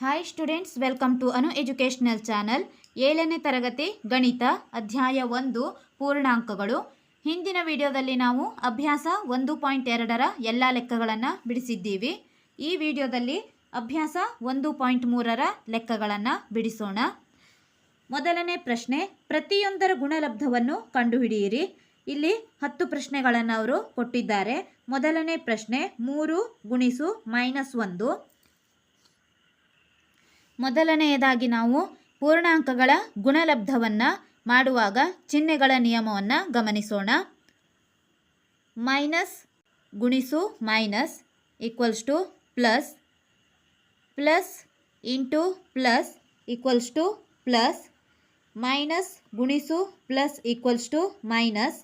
Hi students welcome to Anu educational channel ಏಳನೇ ತರಗತಿ, ಗಣಿತ, ಅಧ್ಯಾಯ ಒಂದು, ಪೂರ್ಣಾಂಕಗಳು. ಹಿಂದಿನ ವಿಡಿಯೋದಲ್ಲಿ ನಾವು ಅಭ್ಯಾಸ ಒಂದು ಪಾಯಿಂಟ್ ಎರಡರ ಎಲ್ಲ ಲೆಕ್ಕಗಳನ್ನು ಬಿಡಿಸಿದ್ದೀವಿ. ಈ ವಿಡಿಯೋದಲ್ಲಿ ಅಭ್ಯಾಸ ಒಂದು ಪಾಯಿಂಟ್ ಮೂರರ ಲೆಕ್ಕಗಳನ್ನು ಬಿಡಿಸೋಣ. ಮೊದಲನೇ ಪ್ರಶ್ನೆ, ಪ್ರತಿಯೊಂದರ ಗುಣಲಬ್ಧವನ್ನು ಕಂಡುಹಿಡಿಯಿರಿ. ಇಲ್ಲಿ ಹತ್ತು ಪ್ರಶ್ನೆಗಳನ್ನು ಅವರು ಕೊಟ್ಟಿದ್ದಾರೆ. ಮೊದಲನೇ ಪ್ರಶ್ನೆ, ಮೂರು ಗುಣಿಸು ಮೈನಸ್ ಒಂದು. ಮೊದಲನೆಯದಾಗಿ ನಾವು ಪೂರ್ಣಾಂಕಗಳ ಗುಣಲಬ್ಧವನ್ನು ಮಾಡುವಾಗ ಚಿಹ್ನೆಗಳ ನಿಯಮವನ್ನು ಗಮನಿಸೋಣ. ಮೈನಸ್ ಗುಣಿಸು minus equals to plus plus into plus equals to plus, minus ಗುಣಿಸು plus equals to minus,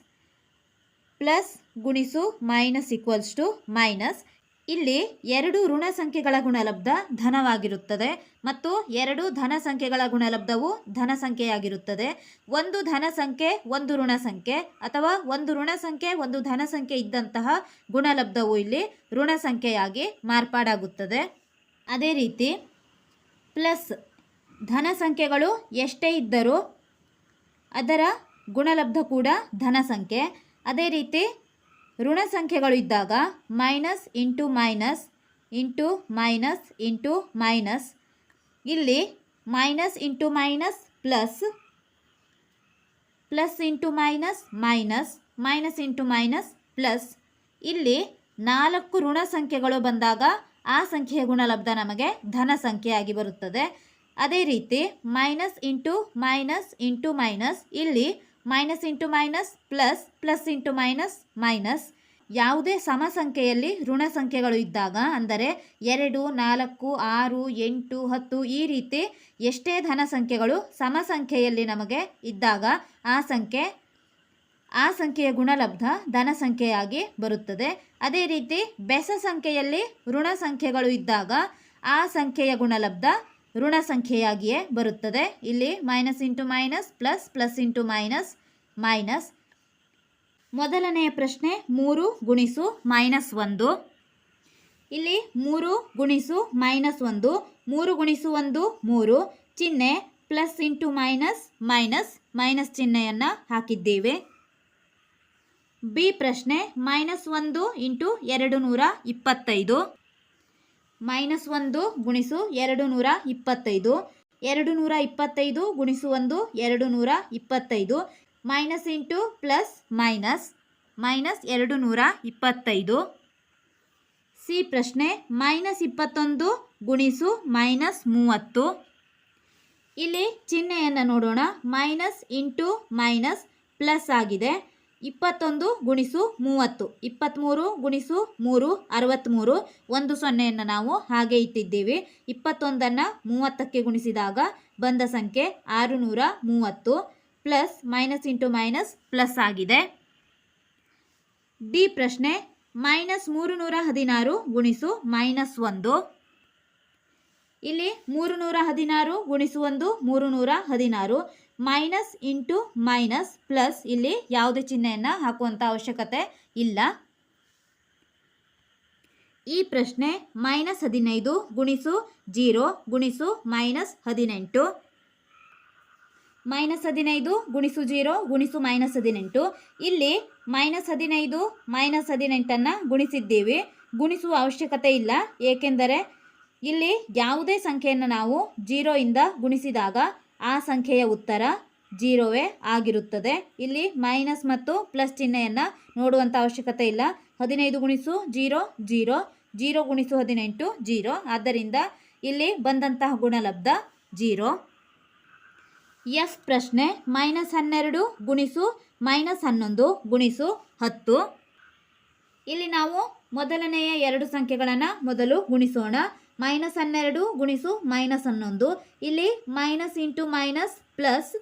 plus ಗುಣಿಸು ಮೈನಸ್ ಈಕ್ವಲ್ಸ್ ಟು ಮೈನಸ್ ಇಲ್ಲಿ ಎರಡು ಋಣ ಸಂಖ್ಯೆಗಳ ಗುಣಲಬ್ಧ ಧನವಾಗಿರುತ್ತದೆ ಮತ್ತು ಎರಡು ಧನ ಸಂಖ್ಯೆಗಳ ಗುಣಲಬ್ಧವು ಧನ ಸಂಖ್ಯೆಯಾಗಿರುತ್ತದೆ. ಒಂದು ಧನ ಸಂಖ್ಯೆ, ಒಂದು ಋಣ ಸಂಖ್ಯೆ ಅಥವಾ ಒಂದು ಋಣ ಸಂಖ್ಯೆ, ಒಂದು ಧನ ಸಂಖ್ಯೆ ಇದ್ದಂತಹ ಗುಣಲಬ್ಧವು ಇಲ್ಲಿ ಋಣ ಸಂಖ್ಯೆಯಾಗಿ ಮಾರ್ಪಾಡಾಗುತ್ತದೆ. ಅದೇ ರೀತಿ ಪ್ಲಸ್ ಧನ ಸಂಖ್ಯೆಗಳು ಎಷ್ಟೇ ಇದ್ದರೂ ಅದರ ಗುಣಲಬ್ಧ ಕೂಡ ಧನ ಸಂಖ್ಯೆ. ಅದೇ ರೀತಿ ಋಣ ಸಂಖ್ಯೆಗಳು ಇದ್ದಾಗ minus into minus into minus into minus. ಇಲ್ಲಿ minus into minus plus plus into minus minus minus into minus plus. ಇಲ್ಲಿ ನಾಲ್ಕು ಋಣ ಸಂಖ್ಯೆಗಳು ಬಂದಾಗ ಆ ಸಂಖ್ಯೆಯ ಗುಣಲಬ್ಧ ನಮಗೆ ಧನ ಸಂಖ್ಯೆಯಾಗಿ ಬರುತ್ತದೆ. ಅದೇ ರೀತಿ minus into minus into minus, ಇಲ್ಲಿ minus into minus plus plus into minus minus. ಯಾವುದೇ ಸಮ ಸಂಖ್ಯೆಯಲ್ಲಿ ಋಣ ಸಂಖ್ಯೆಗಳು ಇದ್ದಾಗ ಅಂದರೆ ಎರಡು, ನಾಲ್ಕು, ಆರು, ಎಂಟು, ಹತ್ತು ಈ ರೀತಿ ಎಷ್ಟೇ ಧನ ಸಂಖ್ಯೆಗಳು ಸಮ ನಮಗೆ ಇದ್ದಾಗ ಆ ಸಂಖ್ಯೆ, ಆ ಸಂಖ್ಯೆಯ ಗುಣಲಬ್ಧ ಧನ ಸಂಖ್ಯೆಯಾಗಿ ಬರುತ್ತದೆ. ಅದೇ ರೀತಿ ಬೆಸ ಸಂಖ್ಯೆಯಲ್ಲಿ ಋಣ ಸಂಖ್ಯೆಗಳು ಇದ್ದಾಗ ಆ ಸಂಖ್ಯೆಯ ಗುಣಲಬ್ಧ ಋಣ ಸಂಖ್ಯೆಯಾಗಿಯೇ ಬರುತ್ತದೆ. ಇಲ್ಲಿ minus into minus plus plus into minus minus ಮೊದಲನೆಯ ಪ್ರಶ್ನೆ ಮೂರು ಗುಣಿಸು ಮೈನಸ್ ಒಂದು. ಇಲ್ಲಿ ಮೂರು ಗುಣಿಸು ಮೈನಸ್ ಒಂದು. ಮೂರು ಗುಣಿಸು ಒಂದು, ಮೂರು. ಚಿಹ್ನೆ plus into minus minus minus ಚಿಹ್ನೆಯನ್ನು ಹಾಕಿದ್ದೇವೆ. ಬಿ ಪ್ರಶ್ನೆ ಮೈನಸ್ ಒಂದು ಇಂಟು ಎರಡು ನೂರ ಇಪ್ಪತ್ತೈದು. ಮೈನಸ್ ಒಂದು ಗುಣಿಸು ಎರಡು ನೂರ ಇಪ್ಪತ್ತೈದು. ಎರಡು ನೂರ ಇಪ್ಪತ್ತೈದು ಗುಣಿಸು ಒಂದು, ಎರಡು ನೂರ ಇಪ್ಪತ್ತೈದು. Minus into plus minus minus ಎರಡು ನೂರ ಇಪ್ಪತ್ತೈದು. ಸಿ ಪ್ರಶ್ನೆ, ಮೈನಸ್ ಇಪ್ಪತ್ತೊಂದು ಗುಣಿಸು ಮೈನಸ್ ಮೂವತ್ತು. ಇಲ್ಲಿ ಚಿಹ್ನೆಯನ್ನು ನೋಡೋಣ. ಮೈನಸ್ ಇಂಟು ಮೈನಸ್ ಪ್ಲಸ್ ಆಗಿದೆ. ಇಪ್ಪತ್ತೊಂದು ಗುಣಿಸು ಮೂವತ್ತು. ಇಪ್ಪತ್ತ್ಮೂರು ಗುಣಿಸು ಮೂರು ಅರವತ್ತ್ಮೂರು ಒಂದು ಸೊನ್ನೆಯನ್ನು ನಾವು ಹಾಗೆ ಇಟ್ಟಿದ್ದೇವೆ. ಇಪ್ಪತ್ತೊಂದನ್ನು ಮೂವತ್ತಕ್ಕೆ ಗುಣಿಸಿದಾಗ ಬಂದ ಸಂಖ್ಯೆ ಆರುನೂರ ಮೂವತ್ತು plus minus into minus plus ಆಗಿದೆ. ಡಿ ಪ್ರಶ್ನೆ, ಮೈನಸ್ ಮೂರು ನೂರ ಹದಿನಾರು ಗುಣಿಸು ಮೈನಸ್ ಒಂದು. ಇಲ್ಲಿ ಮೂರು ನೂರ ಹದಿನಾರು ಗುಣಿಸು ಒಂದು ಮೂರು ನೂರ ಹದಿನಾರು. ಮೈನಸ್ ಇಂಟು ಮೈನಸ್ ಪ್ಲಸ್ ಇಲ್ಲಿ ಯಾವುದೇ ಚಿಹ್ನೆಯನ್ನು ಹಾಕುವಂಥ ಅವಶ್ಯಕತೆ ಇಲ್ಲ. ಈ ಪ್ರಶ್ನೆ ಮೈನಸ್ ಹದಿನೈದು ಗುಣಿಸು ಜೀರೋ ಗುಣಿಸು ಮೈನಸ್ ಹದಿನೆಂಟು. ಮೈನಸ್ ಹದಿನೈದು ಗುಣಿಸು ಜೀರೋ ಗುಣಿಸು ಮೈನಸ್ ಹದಿನೆಂಟು. ಇಲ್ಲಿ ಮೈನಸ್ ಹದಿನೈದು ಮೈನಸ್ ಹದಿನೆಂಟನ್ನು ಗುಣಿಸಿದ್ದೀವಿ. ಗುಣಿಸುವ ಅವಶ್ಯಕತೆ ಇಲ್ಲ. ಏಕೆಂದರೆ ಇಲ್ಲಿ ಯಾವುದೇ ಸಂಖ್ಯೆಯನ್ನು ನಾವು ಜೀರೋಯಿಂದ ಗುಣಿಸಿದಾಗ ಆ ಸಂಖ್ಯೆಯ ಉತ್ತರ ಜೀರೋವೇ ಆಗಿರುತ್ತದೆ. ಇಲ್ಲಿ ಮೈನಸ್ ಮತ್ತು ಪ್ಲಸ್ ಚಿಹ್ನೆಯನ್ನು ನೋಡುವಂಥ ಅವಶ್ಯಕತೆ ಇಲ್ಲ. ಹದಿನೈದು ಗುಣಿಸು ಜೀರೋ ಜೀರೋ ಜೀರೋ ಗುಣಿಸು ಹದಿನೆಂಟು, ಜೀರೋ. ಆದ್ದರಿಂದ ಇಲ್ಲಿ ಬಂದಂತಹ ಗುಣಲಬ್ಧ ಜೀರೋ. ಎಸ್ ಪ್ರಶ್ನೆ, ಮೈನಸ್ ಹನ್ನೆರಡು ಗುಣಿಸು ಮೈನಸ್ ಹನ್ನೊಂದು ಗುಣಿಸು ಹತ್ತು. ಇಲ್ಲಿ ನಾವು ಮೊದಲನೆಯ ಎರಡು ಸಂಖ್ಯೆಗಳನ್ನು ಮೊದಲು ಗುಣಿಸೋಣ. ಮೈನಸ್ ಹನ್ನೆರಡು ಗುಣಿಸು ಮೈನಸ್ ಹನ್ನೊಂದು. ಇಲ್ಲಿ ಮೈನಸ್ ಇಂಟು ಮೈನಸ್ ಪ್ಲಸ್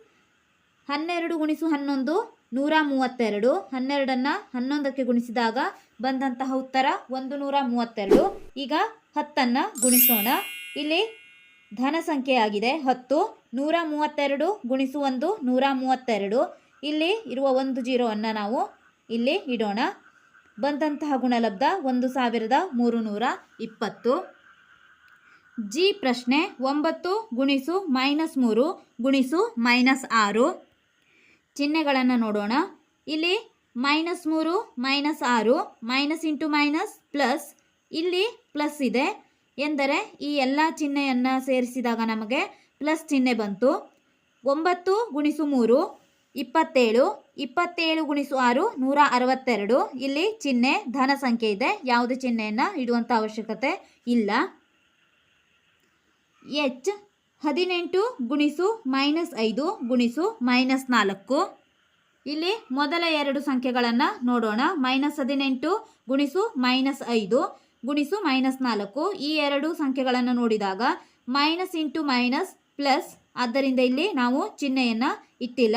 ಹನ್ನೆರಡು ಗುಣಿಸು ಹನ್ನೊಂದು, ನೂರ ಮೂವತ್ತೆರಡು. ಹನ್ನೆರಡನ್ನು ಹನ್ನೊಂದಕ್ಕೆ ಗುಣಿಸಿದಾಗ ಬಂದಂತಹ ಉತ್ತರ ಒಂದು, ನೂರ ಮೂವತ್ತೆರಡು. ಈಗ ಹತ್ತನ್ನು ಗುಣಿಸೋಣ. ಇಲ್ಲಿ ಧನ ಸಂಖ್ಯೆಯಾಗಿದೆ ಹತ್ತು. ನೂರ ಮೂವತ್ತೆರಡು ಗುಣಿಸು ಒಂದು, ನೂರ ಮೂವತ್ತೆರಡು. ಇಲ್ಲಿ ಇರುವ ಒಂದು ಜೀರೋವನ್ನು ನಾವು ಇಲ್ಲಿ ಇಡೋಣ. ಬಂದಂತಹ ಗುಣಲಬ್ಧ ಒಂದು ಸಾವಿರದ ಮೂರು ನೂರ ಇಪ್ಪತ್ತು. ಜಿ ಪ್ರಶ್ನೆ ಒಂಬತ್ತು ಗುಣಿಸು ಮೈನಸ್ ಮೂರು ಗುಣಿಸು ಮೈನಸ್ ಆರು. ಚಿಹ್ನೆಗಳನ್ನು ನೋಡೋಣ. ಇಲ್ಲಿ ಮೈನಸ್ ಮೂರು, ಮೈನಸ್ ಆರು, ಮೈನಸ್ ಇಂಟು ಮೈನಸ್ ಪ್ಲಸ್. ಇಲ್ಲಿ ಪ್ಲಸ್ ಇದೆ. ಎಂದರೆ ಈ ಎಲ್ಲ ಚಿಹ್ನೆಯನ್ನು ಸೇರಿಸಿದಾಗ ನಮಗೆ ಪ್ಲಸ್ ಚಿಹ್ನೆ ಬಂತು. ಒಂಬತ್ತು ಗುಣಿಸು ಮೂರು, ಇಪ್ಪತ್ತೇಳು ಇಪ್ಪತ್ತೇಳು ಗುಣಿಸು ಆರು, ನೂರ ಅರವತ್ತೆರಡು. ಇಲ್ಲಿ ಚಿಹ್ನೆ ಧನ ಸಂಖ್ಯೆ ಇದೆ. ಯಾವುದೇ ಚಿಹ್ನೆಯನ್ನು ಇಡುವಂಥ ಅವಶ್ಯಕತೆ ಇಲ್ಲ. ಎಚ್ ಹದಿನೆಂಟು ಗುಣಿಸು ಮೈನಸ್ ಐದು ಗುಣಿಸು ಮೈನಸ್ ನಾಲ್ಕು. ಇಲ್ಲಿ ಮೊದಲ ಎರಡು ಸಂಖ್ಯೆಗಳನ್ನು ನೋಡೋಣ. ಮೈನಸ್ ಹದಿನೆಂಟು ಗುಣಿಸು ಮೈನಸ್ ಐದು ಗುಣಿಸು ಮೈನಸ್ ನಾಲ್ಕು. ಈ ಎರಡು ಸಂಖ್ಯೆಗಳನ್ನು ನೋಡಿದಾಗ ಮೈನಸ್ ಇಂಟು ಮೈನಸ್ ಪ್ಲಸ್ ಆದ್ದರಿಂದ ಇಲ್ಲಿ ನಾವು ಚಿಹ್ನೆಯನ್ನು ಇಟ್ಟಿಲ್ಲ.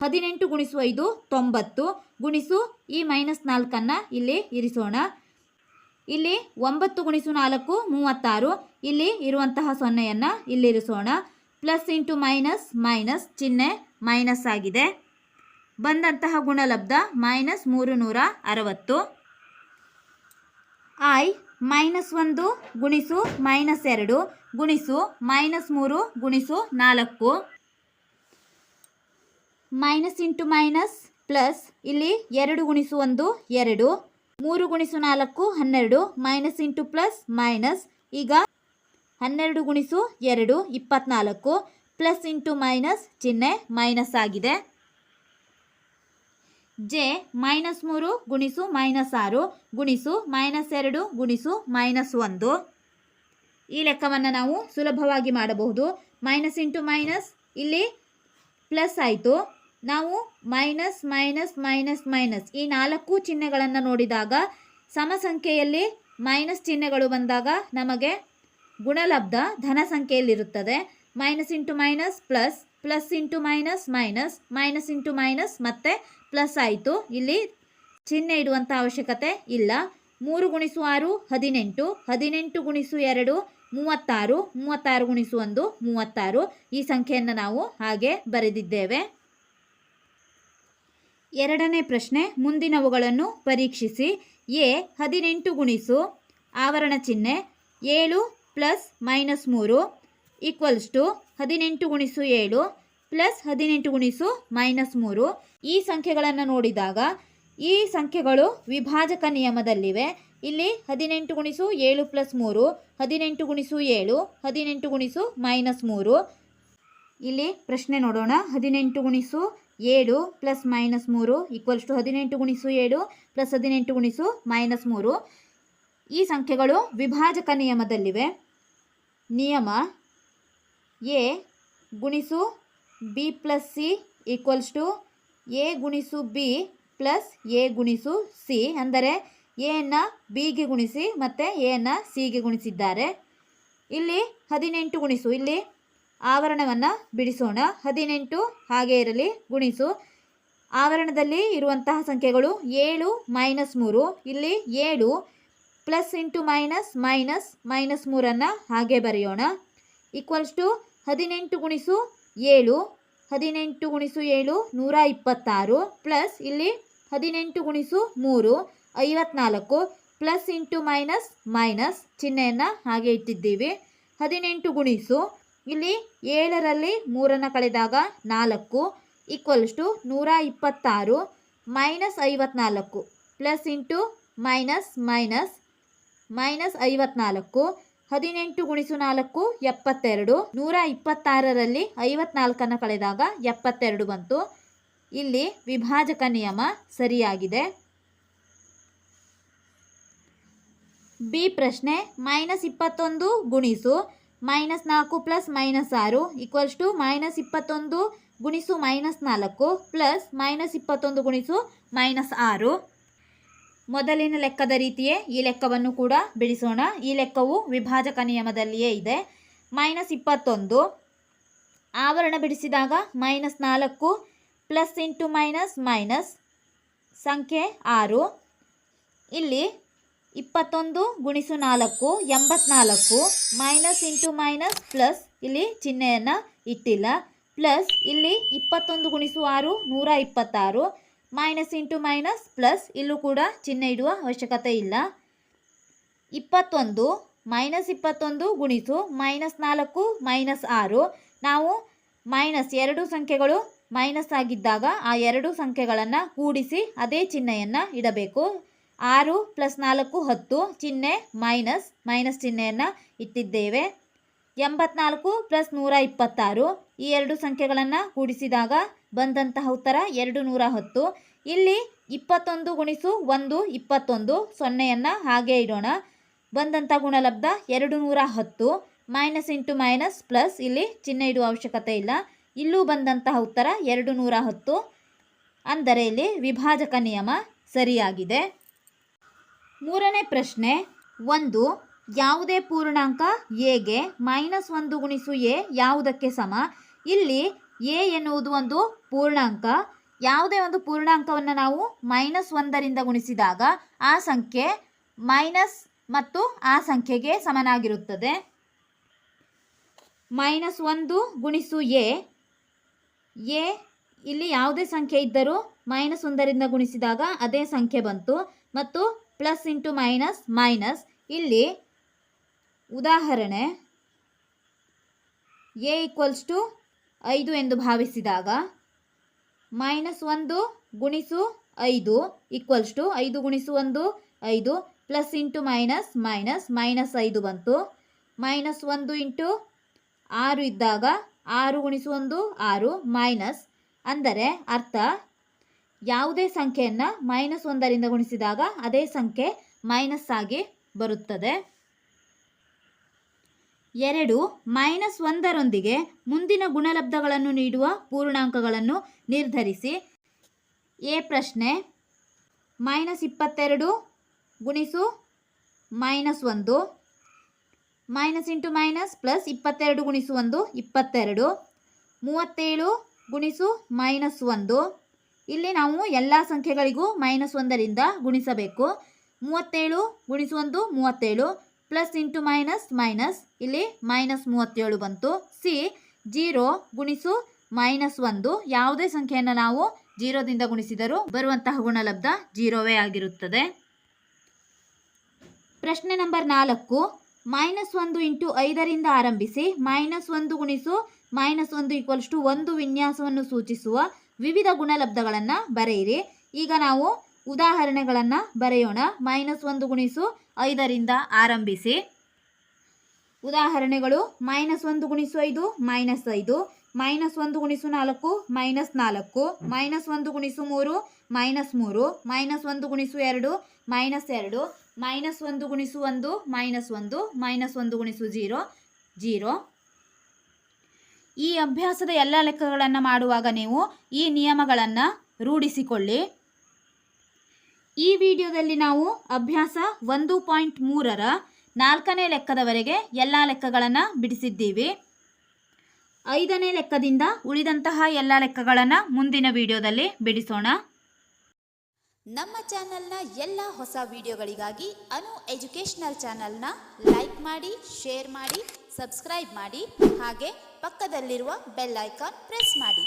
ಹದಿನೆಂಟು ಗುಣಿಸು ಐದು ತೊಂಬತ್ತು ಗುಣಿಸು ಈ ಮೈನಸ್ ನಾಲ್ಕನ್ನು ಇಲ್ಲಿ ಇರಿಸೋಣ. ಇಲ್ಲಿ ಒಂಬತ್ತು ಗುಣಿಸು ನಾಲ್ಕು ಮೂವತ್ತಾರು ಇಲ್ಲಿ ಇರುವಂತಹ ಸೊನ್ನೆಯನ್ನು ಇಲ್ಲಿರಿಸೋಣ ಪ್ಲಸ್ ಇಂಟು ಮೈನಸ್ ಮೈನಸ್ ಚಿಹ್ನೆ, ಮೈನಸ್ ಆಗಿದೆ. ಬಂದಂತಹ ಗುಣಲಬ್ಧ ಮೈನಸ್ ಮೂರು ನೂರ ಅರವತ್ತು. ಐ ಮೈನಸ್ ಒಂದು ಗುಣಿಸು ಮೈನಸ್ ಎರಡು ಗುಣಿಸು ಮೈನಸ್ ಮೂರು ಗುಣಿಸು ನಾಲ್ಕು. ಮೈನಸ್ ಇಂಟು ಮೈನಸ್ ಪ್ಲಸ್ ಇಲ್ಲಿ ಎರಡು ಗುಣಿಸು ಒಂದು, ಎರಡು. ಮೂರು ಗುಣಿಸು ನಾಲ್ಕು, ಹನ್ನೆರಡು. ಮೈನಸ್ ಇಂಟು ಪ್ಲಸ್ ಮೈನಸ್ ಈಗ ಹನ್ನೆರಡು ಗುಣಿಸು ಎರಡು, ಇಪ್ಪತ್ನಾಲ್ಕು, ಪ್ಲಸ್ ಇಂಟು ಮೈನಸ್ ಚಿಹ್ನೆ ಮೈನಸ್ ಆಗಿದೆ. ಜೆ ಮೈನಸ್ ಮೂರು ಗುಣಿಸು ಮೈನಸ್ ಆರು, ಗುಣಿಸು ಮೈನಸ್ ಎರಡು, ಗುಣಿಸು ಮೈನಸ್ ಒಂದು. ಈ ಲೆಕ್ಕವನ್ನು ನಾವು ಸುಲಭವಾಗಿ ಮಾಡಬಹುದು. ಮೈನಸ್ ಇಂಟು ಮೈನಸ್ ಇಲ್ಲಿ ಪ್ಲಸ್ ಆಯಿತು. ನಾವು ಮೈನಸ್ ಮೈನಸ್ ಮೈನಸ್ ಮೈನಸ್ ಈ ನಾಲ್ಕು ಚಿಹ್ನೆಗಳನ್ನು ನೋಡಿದಾಗ ಸಮಸಂಖ್ಯೆಯಲ್ಲಿ ಮೈನಸ್ ಚಿಹ್ನೆಗಳು ಬಂದಾಗ ನಮಗೆ ಗುಣಲಬ್ಧ ಧನ ಸಂಖ್ಯೆಯಲ್ಲಿರುತ್ತದೆ. Minus into minus plus plus into minus minus minus into minus ಮತ್ತೆ ಪ್ಲಸ್ ಆಯಿತು. ಇಲ್ಲಿ ಚಿಹ್ನೆ ಇಡುವಂಥ ಅವಶ್ಯಕತೆ ಇಲ್ಲ. ಮೂರು ಗುಣಿಸು ಆರು, ಹದಿನೆಂಟು. ಹದಿನೆಂಟು ಗುಣಿಸು ಎರಡು, ಮೂವತ್ತಾರು. ಮೂವತ್ತಾರು ಗುಣಿಸು ಒಂದು, ಮೂವತ್ತಾರು. ಈ ಸಂಖ್ಯೆಯನ್ನು ನಾವು ಹಾಗೆ ಬರೆದಿದ್ದೇವೆ. ಎರಡನೇ ಪ್ರಶ್ನೆ, ಮುಂದಿನವುಗಳನ್ನು ಪರೀಕ್ಷಿಸಿ. ಎ, ಹದಿನೆಂಟು ಗುಣಿಸು, ಆವರಣ ಚಿಹ್ನೆ. ಏಳು ಪ್ಲಸ್ ಮೈನಸ್ ಮೂರು ಈಕ್ವಲ್ಸ್ ಟು ಹದಿನೆಂಟು ಗುಣಿಸು ಏಳು ಪ್ಲಸ್ ಹದಿನೆಂಟು ಗುಣಿಸು ಮೈನಸ್ ಮೂರು. ಈ ಸಂಖ್ಯೆಗಳನ್ನು ನೋಡಿದಾಗ ಈ ಸಂಖ್ಯೆಗಳು ವಿಭಾಜಕ ನಿಯಮದಲ್ಲಿವೆ. ಇಲ್ಲಿ ಹದಿನೆಂಟು ಗುಣಿಸು ಏಳು ಪ್ಲಸ್ ಮೂರು, ಹದಿನೆಂಟು ಗುಣಿಸು ಏಳು, ಹದಿನೆಂಟು ಗುಣಿಸು ಮೈನಸ್ ಮೂರು. ಇಲ್ಲಿ ಪ್ರಶ್ನೆ ನೋಡೋಣ. ಹದಿನೆಂಟು ಗುಣಿಸು ಏಳು ಪ್ಲಸ್ ಮೈನಸ್ ಮೂರು ಈಕ್ವಲ್ಸ್ ಟು ಹದಿನೆಂಟು ಗುಣಿಸು ಏಳು ಪ್ಲಸ್ ಹದಿನೆಂಟು ಗುಣಿಸು ಮೈನಸ್ ಮೂರು. ಈ ಸಂಖ್ಯೆಗಳು ವಿಭಾಜಕ ನಿಯಮದಲ್ಲಿವೆ. ನಿಯಮ ಎ ಗುಣಿಸು B plus C equals to A ಗುಣಿಸು ಬಿ ಪ್ಲಸ್ ಎ ಗುಣಿಸು ಸಿ. ಅಂದರೆ ಎಯನ್ನು ಬಿಗೆ ಗುಣಿಸಿ ಮತ್ತು ಎಯನ್ನು ಸಿಗೆ ಗುಣಿಸಿದ್ದಾರೆ. ಇಲ್ಲಿ ಹದಿನೆಂಟು ಗುಣಿಸು. ಇಲ್ಲಿ ಆವರಣವನ್ನು ಬಿಡಿಸೋಣ. ಹದಿನೆಂಟು ಹಾಗೆ ಇರಲಿ, ಗುಣಿಸು. ಆವರಣದಲ್ಲಿ ಇರುವಂತಹ ಸಂಖ್ಯೆಗಳು ಏಳು ಮೈನಸ್ ಮೂರು. ಇಲ್ಲಿ ಏಳು plus into minus minus minus ಮೂರನ್ನು ಹಾಗೆ ಬರೆಯೋಣ. ಈಕ್ವಲ್ಸ್ ಟು ಹದಿನೆಂಟು ಗುಣಿಸು ಏಳು, ಹದಿನೆಂಟು ಗುಣಿಸು ಏಳು, ನೂರ ಇಪ್ಪತ್ತಾರು ಪ್ಲಸ್ ಇಲ್ಲಿ ಹದಿನೆಂಟು ಗುಣಿಸು ಮೂರು, ಐವತ್ನಾಲ್ಕು ಪ್ಲಸ್ ಇಂಟು ಮೈನಸ್ ಮೈನಸ್ ಚಿಹ್ನೆಯನ್ನು ಹಾಗೆ ಇಟ್ಟಿದ್ದೀವಿ. ಹದಿನೆಂಟು ಗುಣಿಸು, ಇಲ್ಲಿ ಏಳರಲ್ಲಿ ಮೂರನ್ನು ಕಳೆದಾಗ ನಾಲ್ಕು ಈಕ್ವಲ್ಸ್ ಟು ನೂರ ಇಪ್ಪತ್ತಾರು ಮೈನಸ್ ಐವತ್ನಾಲ್ಕು plus into minus minus minus ಐವತ್ನಾಲ್ಕು, ಹದಿನೆಂಟು ಗುಣಿಸು ನಾಲ್ಕು, ಎಪ್ಪತ್ತೆರಡು. ನೂರ ಇಪ್ಪತ್ತಾರರಲ್ಲಿ ಐವತ್ನಾಲ್ಕನ್ನು ಕಳೆದಾಗ ಎಪ್ಪತ್ತೆರಡು ಬಂತು. ಇಲ್ಲಿ ವಿಭಾಜಕ ನಿಯಮ ಸರಿಯಾಗಿದೆ. ಬಿ ಪ್ರಶ್ನೆ, ಮೈನಸ್ ಇಪ್ಪತ್ತೊಂದು ಗುಣಿಸು, ಮೈನಸ್ ನಾಲ್ಕು ಪ್ಲಸ್ ಮೈನಸ್ ಆರು ಈಕ್ವಲ್ಸ್ ಟು ಮೈನಸ್ ಇಪ್ಪತ್ತೊಂದು ಗುಣಿಸು ಮೈನಸ್ ನಾಲ್ಕು ಪ್ಲಸ್ ಮೈನಸ್ ಇಪ್ಪತ್ತೊಂದು ಗುಣಿಸು ಮೈನಸ್ ಆರು. ಮೊದಲಿನ ಲೆಕ್ಕದ ರೀತಿಯೇ ಈ ಲೆಕ್ಕವನ್ನು ಕೂಡ ಬಿಡಿಸೋಣ. ಈ ಲೆಕ್ಕವು ವಿಭಾಜಕ ನಿಯಮದಲ್ಲಿಯೇ ಇದೆ. ಮೈನಸ್ ಇಪ್ಪತ್ತೊಂದು. ಆವರಣ ಬಿಡಿಸಿದಾಗ ಮೈನಸ್ ನಾಲ್ಕು, ಪ್ಲಸ್ ಇಂಟು ಮೈನಸ್ ಮೈನಸ್ ಸಂಖ್ಯೆ ಆರು. ಇಲ್ಲಿ ಇಪ್ಪತ್ತೊಂದು ಗುಣಿಸು ನಾಲ್ಕು, ಎಂಬತ್ನಾಲ್ಕು, ಮೈನಸ್ ಇಂಟು ಮೈನಸ್ ಪ್ಲಸ್ ಇಲ್ಲಿ ಚಿಹ್ನೆಯನ್ನು ಇಟ್ಟಿಲ್ಲ. ಪ್ಲಸ್ ಇಲ್ಲಿ ಇಪ್ಪತ್ತೊಂದು ಗುಣಿಸು ಆರು, ನೂರ ಇಪ್ಪತ್ತಾರು. ಮೈನಸ್ ಇಂಟು ಮೈನಸ್ ಪ್ಲಸ್ ಇಲ್ಲೂ ಕೂಡ ಚಿಹ್ನೆ ಇಡುವ ಅವಶ್ಯಕತೆ ಇಲ್ಲ. ಇಪ್ಪತ್ತೊಂದು ಮೈನಸ್ ಇಪ್ಪತ್ತೊಂದು ಗುಣಿಸು ಮೈನಸ್ ನಾಲ್ಕು ಮೈನಸ್ ಆರು. ನಾವು ಮೈನಸ್ ಎರಡು ಸಂಖ್ಯೆಗಳು ಮೈನಸ್ ಆಗಿದ್ದಾಗ ಆ ಎರಡು ಸಂಖ್ಯೆಗಳನ್ನು ಕೂಡಿಸಿ ಅದೇ ಚಿಹ್ನೆಯನ್ನು ಇಡಬೇಕು. ಆರು ಪ್ಲಸ್ ನಾಲ್ಕು ಹತ್ತು ಚಿಹ್ನೆ ಮೈನಸ್ ಮೈನಸ್ ಚಿಹ್ನೆಯನ್ನು ಇಟ್ಟಿದ್ದೇವೆ. ಎಂಬತ್ನಾಲ್ಕು ಪ್ಲಸ್ ನೂರ ಇಪ್ಪತ್ತಾರು. ಈ ಎರಡು ಸಂಖ್ಯೆಗಳನ್ನು ಕೂಡಿಸಿದಾಗ ಬಂದಂತಹ ಉತ್ತರ ಎರಡು ನೂರ ಹತ್ತು. ಇಲ್ಲಿ ಇಪ್ಪತ್ತೊಂದು ಗುಣಿಸು ಒಂದು, ಇಪ್ಪತ್ತೊಂದು, ಸೊನ್ನೆಯನ್ನು ಹಾಗೆ ಇಡೋಣ. ಬಂದಂಥ ಗುಣಲಬ್ಧ ಎರಡು ನೂರ ಹತ್ತು. ಮೈನಸ್ ಇಂಟು ಮೈನಸ್ ಪ್ಲಸ್ ಇಲ್ಲಿ ಚಿಹ್ನೆ ಇಡುವ ಅವಶ್ಯಕತೆ ಇಲ್ಲ. ಇಲ್ಲೂ ಬಂದಂತಹ ಉತ್ತರ ಎರಡು ನೂರ ಹತ್ತು. ಅಂದರೆ ಇಲ್ಲಿ ವಿಭಾಜಕ ನಿಯಮ ಸರಿಯಾಗಿದೆ. ಮೂರನೇ ಪ್ರಶ್ನೆ, ಒಂದು ಯಾವುದೇ ಪೂರ್ಣಾಂಕ ಎಗೆ ಮೈನಸ್ ಒಂದು ಗುಣಿಸು ಎ ಯಾವುದಕ್ಕೆ ಸಮ? ಇಲ್ಲಿ ಎ ಎನ್ನುವುದು ಒಂದು ಪೂರ್ಣಾಂಕ. ಯಾವುದೇ ಒಂದು ಪೂರ್ಣಾಂಕವನ್ನು ನಾವು ಮೈನಸ್ ಒಂದರಿಂದ ಗುಣಿಸಿದಾಗ ಆ ಸಂಖ್ಯೆ ಮೈನಸ್ ಮತ್ತು ಆ ಸಂಖ್ಯೆಗೆ ಸಮನಾಗಿರುತ್ತದೆ. ಮೈನಸ್ ಒಂದು ಗುಣಿಸು ಎ. ಎ ಇಲ್ಲಿ ಯಾವುದೇ ಸಂಖ್ಯೆ ಇದ್ದರೂ ಮೈನಸ್ ಒಂದರಿಂದ ಗುಣಿಸಿದಾಗ ಅದೇ ಸಂಖ್ಯೆ ಬಂತು. ಮತ್ತು ಪ್ಲಸ್ ಇಂಟು ಮೈನಸ್ ಮೈನಸ್. ಇಲ್ಲಿ ಉದಾಹರಣೆ ಎ ಈಕ್ವಲ್ಸ್ ಟು ಐದು ಎಂದು ಭಾವಿಸಿದಾಗ ಮೈನಸ್ ಒಂದು ಗುಣಿಸು ಐದು ಈಕ್ವಲ್ಸ್ ಟು ಐದು ಗುಣಿಸು ಒಂದು ಐದು plus into minus minus minus ಐದು ಬಂತು. ಮೈನಸ್ ಒಂದು ಇಂಟು ಆರು ಇದ್ದಾಗ ಆರು ಗುಣಿಸು ಒಂದು ಆರು ಮೈನಸ್ ಅಂದರೆ ಅರ್ಥ, ಯಾವುದೇ ಸಂಖ್ಯೆಯನ್ನು ಮೈನಸ್ ಒಂದರಿಂದ ಗುಣಿಸಿದಾಗ ಅದೇ ಸಂಖ್ಯೆ ಮೈನಸ್ ಆಗಿ ಬರುತ್ತದೆ. ಎರಡು ಮೈನಸ್ ಒಂದರೊಂದಿಗೆ ಮುಂದಿನ ಗುಣಲಬ್ಧಗಳನ್ನು ನೀಡುವ ಪೂರ್ಣಾಂಕಗಳನ್ನು ನಿರ್ಧರಿಸಿ. ಎ ಪ್ರಶ್ನೆ, ಮೈನಸ್ ಇಪ್ಪತ್ತೆರಡು ಗುಣಿಸು ಮೈನಸ್ ಒಂದು. ಮೈನಸ್ ಇಂಟು ಮೈನಸ್ ಪ್ಲಸ್ ಇಪ್ಪತ್ತೆರಡು ಗುಣಿಸು ಒಂದು, ಇಪ್ಪತ್ತೆರಡು. ಮೂವತ್ತೇಳು ಗುಣಿಸು ಮೈನಸ್ ಒಂದು. ಇಲ್ಲಿ ನಾವು ಎಲ್ಲ ಸಂಖ್ಯೆಗಳಿಗೂ ಮೈನಸ್ ಒಂದರಿಂದ ಗುಣಿಸಬೇಕು. ಮೂವತ್ತೇಳು ಗುಣಿಸು ಒಂದು, ಮೂವತ್ತೇಳು. ಪ್ಲಸ್ ಇಂಟು ಮೈನಸ್ ಮೈನಸ್, ಇಲ್ಲಿ ಮೈನಸ್ ಮೂವತ್ತೇಳು ಬಂತು. ಸಿ, ಜೀರೋ ಗುಣಿಸು ಮೈನಸ್ ಒಂದು. ಯಾವುದೇ ಸಂಖ್ಯೆಯನ್ನು ನಾವು ಜೀರೋದಿಂದ ಗುಣಿಸಿದರೂ ಬರುವಂತಹ ಗುಣಲಬ್ಧ ಜೀರೋವೇ ಆಗಿರುತ್ತದೆ. ಪ್ರಶ್ನೆ ನಂಬರ್ ನಾಲ್ಕು. ಮೈನಸ್ ಒಂದು ಇಂಟು ಐದರಿಂದ ಆರಂಭಿಸಿ ಮೈನಸ್ ಒಂದು ಗುಣಿಸು ಮೈನಸ್ ಒಂದು ಈಕ್ವಲ್ಸ್ ಟು ಒಂದು ವಿನ್ಯಾಸವನ್ನು ಸೂಚಿಸುವ ವಿವಿಧ ಗುಣಲಬ್ಧಗಳನ್ನು ಬರೆಯಿರಿ. ಈಗ ನಾವು ಉದಾಹರಣೆಗಳನ್ನು ಬರೆಯೋಣ. ಮೈನಸ್ ಒಂದು ಗುಣಿಸು ಐದರಿಂದ ಆರಂಭಿಸಿ. ಉದಾಹರಣೆಗಳು, ಮೈನಸ್ ಒಂದು ಗುಣಿಸು ಐದು, ಮೈನಸ್ ಐದು. ಮೈನಸ್ ಒಂದು ಗುಣಿಸು ನಾಲ್ಕು, ಮೈನಸ್ ನಾಲ್ಕು. ಮೈನಸ್ ಒಂದು ಗುಣಿಸು ಮೂರು, ಮೈನಸ್ ಮೂರು. ಮೈನಸ್ ಒಂದು ಗುಣಿಸು ಎರಡು, ಮೈನಸ್ ಎರಡು. ಮೈನಸ್ ಒಂದು ಗುಣಿಸು ಒಂದು, ಮೈನಸ್ ಒಂದು. ಮೈನಸ್ ಒಂದು ಗುಣಿಸು ಜೀರೋ ಜೀರೋ. ಈ ಅಭ್ಯಾಸದ ಎಲ್ಲ ಲೆಕ್ಕಗಳನ್ನು ಮಾಡುವಾಗ ನೀವು ಈ ನಿಯಮಗಳನ್ನು ರೂಢಿಸಿಕೊಳ್ಳಿ. ಈ ವಿಡಿಯೋದಲ್ಲಿ ನಾವು ಅಭ್ಯಾಸ ಒಂದು ಪಾಯಿಂಟ್ ಮೂರರ ನಾಲ್ಕನೇ ಲೆಕ್ಕದವರೆಗೆ ಎಲ್ಲ ಲೆಕ್ಕಗಳನ್ನು ಬಿಡಿಸಿದ್ದೀವಿ. ಐದನೇ ಲೆಕ್ಕದಿಂದ ಉಳಿದಂತಹ ಎಲ್ಲ ಲೆಕ್ಕಗಳನ್ನು ಮುಂದಿನ ವಿಡಿಯೋದಲ್ಲಿ ಬಿಡಿಸೋಣ. ನಮ್ಮ ಚಾನೆಲ್ನ ಎಲ್ಲ ಹೊಸ ವಿಡಿಯೋಗಳಿಗಾಗಿ ಅನು ಎಜುಕೇಷನಲ್ ಚಾನೆಲ್ನ ಲೈಕ್ ಮಾಡಿ, ಶೇರ್ ಮಾಡಿ, ಸಬ್ಸ್ಕ್ರೈಬ್ ಮಾಡಿ, ಹಾಗೆ ಪಕ್ಕದಲ್ಲಿರುವ ಬೆಲ್ ಐಕಾನ್ ಪ್ರೆಸ್ ಮಾಡಿ.